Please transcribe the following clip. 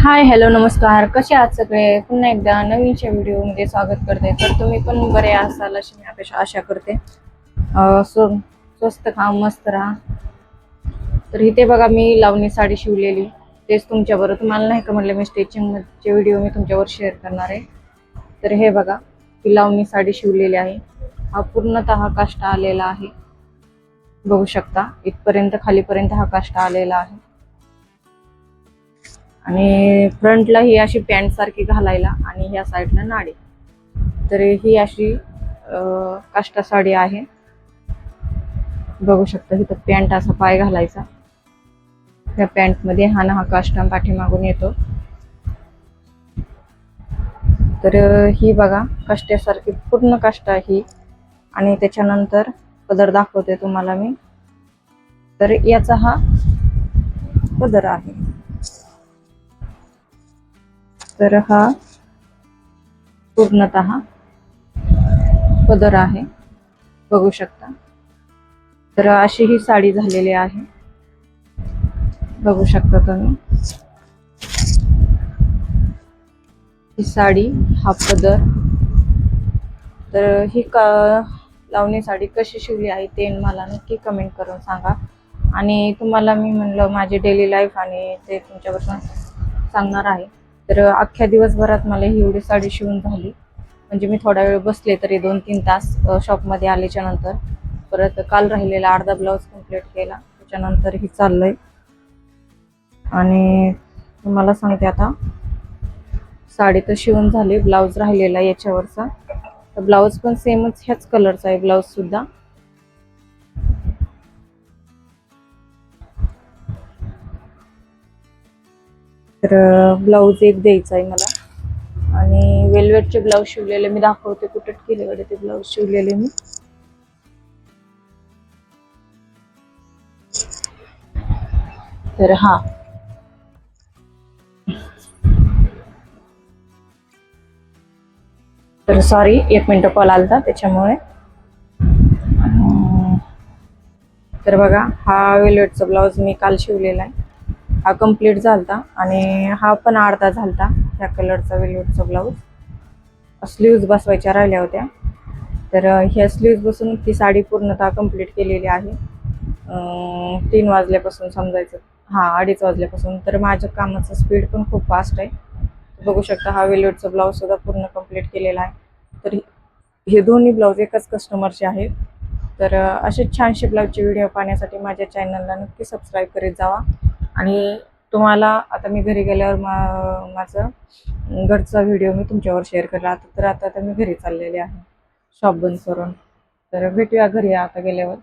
Hi hello नमस्कार. कसे आहात सगळे? पुन्हा एकदा नवीनच्या व्हिडिओमध्ये स्वागत करते. तर तुम्ही पण बरे असाल अशी मी अपेक्षा आशा करते. सो स्व स्वस्त खा मस्त राहा. तर इथे बघा मी लावणी साडी शिवलेली. तेच तुमच्याबरोबर तुम्हाला नाही का म्हटलं मी स्टिचिंगचे व्हिडिओ मी तुमच्यावर शेअर करणार आहे. तर हे बघा ही लावणी साडी शिवलेली आहे. हा पूर्णतः काष्टा आलेला आहे. बघू शकता इथपर्यंत खालीपर्यंत हा काष्टा आलेला आहे. आणि फ्रंटला ही अशी पॅन्ट सारखी घालायला आणि ह्या साईडला नाडी. तर ही अशी काष्टा साडी आहे. बघू शकता तिथं पॅन्ट असा पाय घालायचा. त्या पॅन्टमध्ये हा ना हा काष्टा पाठीमागून येतो. तर ही बघा काष्ट्यासारखी पूर्ण काष्टा ही. आणि त्याच्यानंतर पदर दाखवते तुम्हाला मी. तर याचा हा पदर आहे. तर हा पूर्णत पदर आहे. बघू शकता. तर अशी ही साडी झालेली आहे. बघू शकता तुम्ही. ही साडी हा पदर. तर ही का लावणी साडी कशी शिवली आहे ते मला नक्की कमेंट करून सांगा. आणि तुम्हाला मी म्हणलं माझी डेली लाईफ आणि ते तुमच्यापासून सांगणार आहे. तर अख्ख्या दिवसभरात मला ही एवढी साडी शिवून झाली. म्हणजे मी थोडा वेळ बसले तरी दोन तीन तास शॉपमध्ये आल्याच्यानंतर. परत काल राहिलेला अर्धा ब्लाऊज कंप्लीट केला. त्याच्यानंतर ही चाललंय. आणि तुम्हाला सांगते आता साडी तर शिवून झाली ब्लाऊज राहिलेला याच्यावरचा. तर ब्लाऊज पण सेमच ह्याच कलरचा आहे ब्लाऊज तर ब्लाऊज एक द्यायचा आहे मला. आणि वेलवेटचे ब्लाऊज शिवलेले मी दाखवते कुठे केले ते ब्लाऊज शिवलेले मी. तर हा. तर सॉरी एक मिनिट कॉल आलता त्याच्यामुळे. तर बघा हा वेलवेटचा ब्लाऊज मी काल शिवलेला आहे. हा कंप्लीट झालता आणि हा पण अर्धा झालता ह्या कलरचा वेलवेटचा ब्लाऊज स्लीव्ज बसवायच्या राहिल्या होत्या. तर ह्या स्लीव्ज बसून ती साडी पूर्णतः कंप्लीट केलेली आहे. तीन वाजल्यापासून समजायचं. हां अडीच वाजल्यापासून. तर माझ्या कामाचं स्पीड पण खूप फास्ट आहे. बघू शकता हा वेलवेटचा ब्लाऊज सुद्धा पूर्ण कंप्लीट केलेला आहे. तर हे दोन्ही ब्लाऊज एकाच कस्टमरचे आहेत. तर असे छानसे ब्लाऊजचे व्हिडिओ पाहण्यासाठी माझ्या चॅनलला नक्की सबस्क्राईब करीत जावा. आणि तुम्हाला आता मी घरी गेल्यावर मा माझं घरचा व्हिडिओ मी तुमच्यावर शेअर केला. आता तर आता तर मी घरी चाललेले आहे. शॉप बंद करून. तर भेटूया घरी आता गेल्यावर.